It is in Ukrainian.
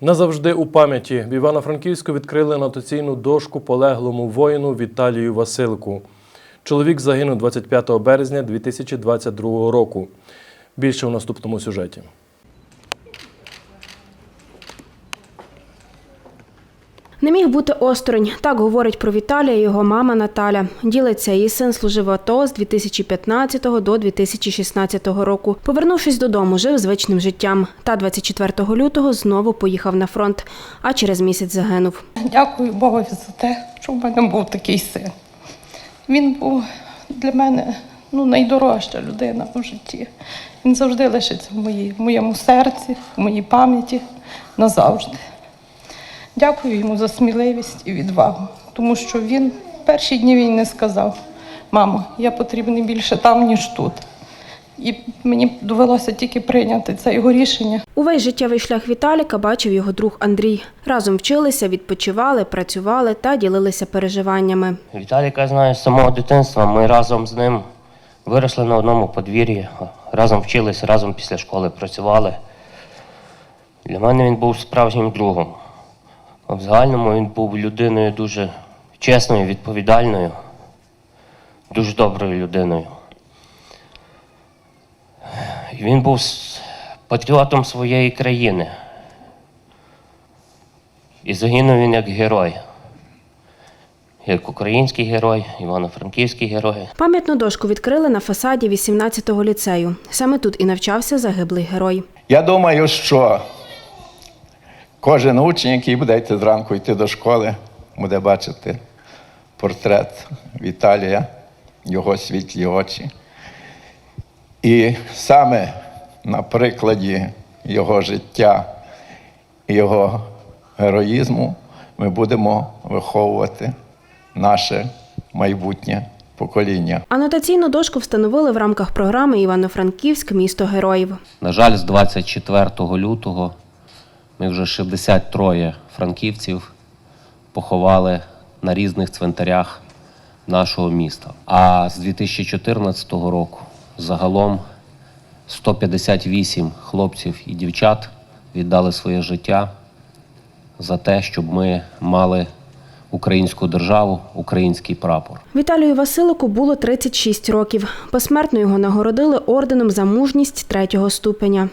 Назавжди у пам'яті в Івано-Франківську відкрили анотаційну дошку полеглому воїну Віталію Василку. Чоловік загинув 25 березня 2022 року. Більше у наступному сюжеті. Не міг бути осторонь. Так говорить про Віталія його мама Наталя. Ділиться, її син служив АТО з 2015 до 2016 року. Повернувшись додому, жив звичним життям. Та 24 лютого знову поїхав на фронт, а через місяць загинув. Дякую Богові за те, що в мене був такий син. Він був для мене ну, найдорожча людина у житті. Він завжди лишиться в, моїй, в моєму серці, в моїй пам'яті назавжди. Дякую йому за сміливість і відвагу, тому що він в перші дні війни сказав: мамо, я потрібний більше там, ніж тут. І мені довелося тільки прийняти це його рішення. Увесь життєвий шлях Віталіка бачив його друг Андрій. Разом вчилися, відпочивали, працювали та ділилися переживаннями. Віталіка я знаю з самого дитинства. Ми разом з ним виросли на одному подвір'ї, разом вчилися, разом після школи працювали. Для мене він був справжнім другом. А в загальному він був людиною дуже чесною, відповідальною, дуже доброю людиною. І Він був патріотом своєї країни. І загинув він як герой як український герой, івано-франківський герой. Пам'ятну дошку відкрили на фасаді 18-го ліцею. Саме тут і навчався загиблий герой. Я думаю, що кожен учень, який буде йти зранку йти до школи, буде бачити портрет Віталія, його світлі очі. І саме на прикладі його життя і його героїзму ми будемо виховувати наше майбутнє покоління. Анотаційну дошку встановили в рамках програми Івано-Франківськ місто героїв. На жаль, з 24 лютого ми вже 63 франківців поховали на різних цвинтарях нашого міста. А з 2014 року загалом 158 хлопців і дівчат віддали своє життя за те, щоб ми мали українську державу, український прапор. Віталію Василику було 36 років. Посмертно його нагородили орденом за мужність третього ступеня.